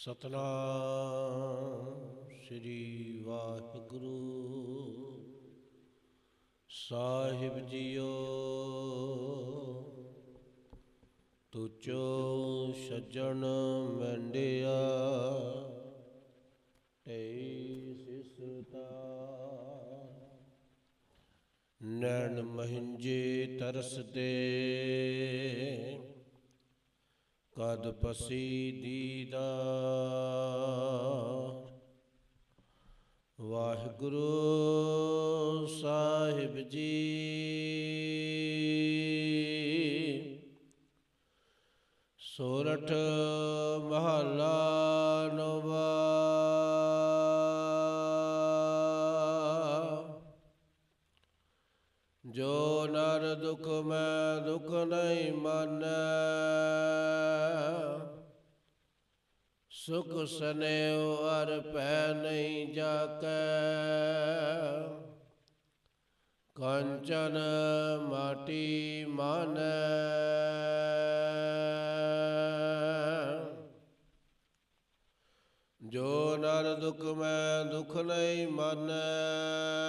ਸਤਨਾਮ ਸ੍ਰੀ ਵਾਹਿਗੁਰੂ। ਸਾਹਿਬ ਜੀਓ ਤੁਚੋ ਸੱਜਣ ਮੰਡਿਆ ਏ ਸਿਸਤਾ। ਨੈਣ ਮਹਿੰਜੇ ਤਰਸਦੇ ਕਦ ਪਸੀ ਦੀਦਾ ਵਾਹਿਗੁਰੂ ਸਾਹਿਬ ਜੀ। ਸੋਰਠ ਮਹੱਲਾ ਨਵਾ ਜੋ ਨਰ ਦੁਖ ਮੈਂ ਦੁਖ ਨਹੀਂ ਮਾਨੈ, ਸੁਖ ਸਨੇਉ ਅਰ ਭੈ ਨਹੀਂ ਜਾਕੈ। ਕੰਚਨ ਮਾਟੀ ਮਨ। ਜੋ ਨਰ ਦੁਖ ਮੈਂ ਦੁਖ ਨਹੀਂ ਮਾਨੈ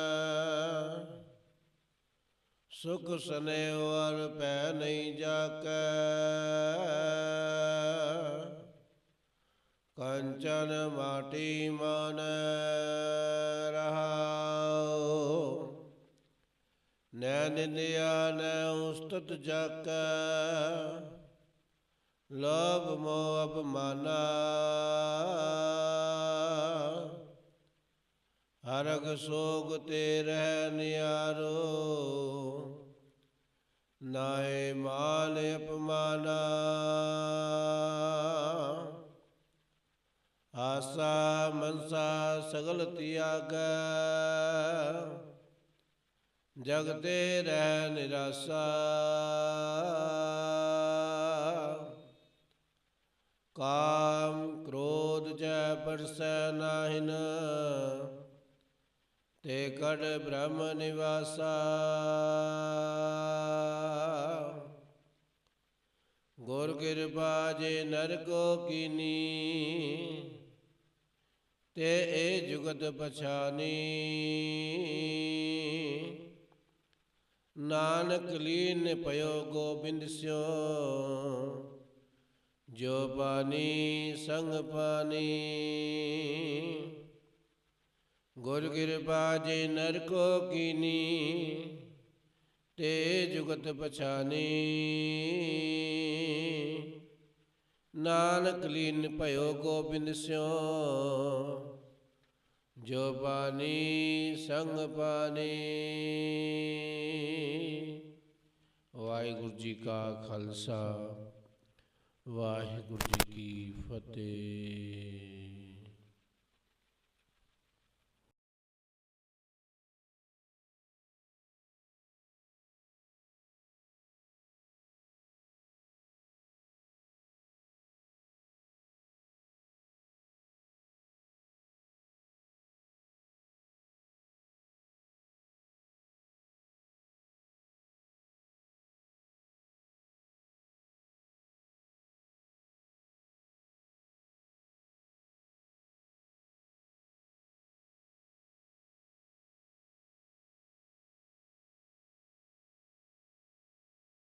ਸੁਖ ਸਨੇਉ ਅਰ ਭੈ ਨਹੀਂ ਜਾਕੈ। ਕੰਚਨ ਮਾਟੀ ਮਨ ਰਹਾਉ। ਨੈ ਨਿੰਦਿਆ ਨੈ ਉਸਤਤ ਜਾਕੈ। ਲੋਭ ਮੋਹ ਅਪਮਾਨਾ। ਹਰਗ ਸੋਗ ਤੇ ਰਹਿ ਨਿਆਰੋ। ਨਾਏ ਮਾਲ ਅਪਮਾਨਾ। ਆਸਾ ਮਨਸਾ ਸਗਲ ਤਿਆਗੈ। ਜਗਤੇ ਰਹਿ ਨਿਰਾਸਾ। ਕਾਮ ਕ੍ਰੋਧ ਜੈ ਪਰਸੈ ਨਾਹਿਨ। ਤੇ ਕੜ ਬ੍ਰਹਮ ਨਿਵਾਸਾ। ਗੁਰ ਕਿਰਪਾ ਜੇ ਨਰਕੋ ਕੀਨੀ, ਤੇ ਇਹ ਜੁਗਤ ਪਛਾਨੀ। ਨਾਨਕ ਲੀਨ ਪਇਓ ਗੋਬਿੰਦ ਸਿਓ, ਜੋ ਪਾਨੀ ਸੰਗ ਪਾਨੀ ਗੁਰ ਕਿਰਪਾ ਜੇ ਨਰਕੋ ਕੀਨੀ, ਤੇ ਜੁਗਤ ਪਛਾਨੀ। ਨਾਨਕ ਲੀਨ ਭਇਓ ਗੋਬਿੰਦ ਸਿਓ, ਜੋ ਪਾਨੀ ਸੰਗ ਪਾਨੀ ਵਾਹਿਗੁਰੂ ਜੀ ਕਾ ਖਾਲਸਾ, ਵਾਹਿਗੁਰੂ ਜੀ ਕੀ ਫਤਿਹ।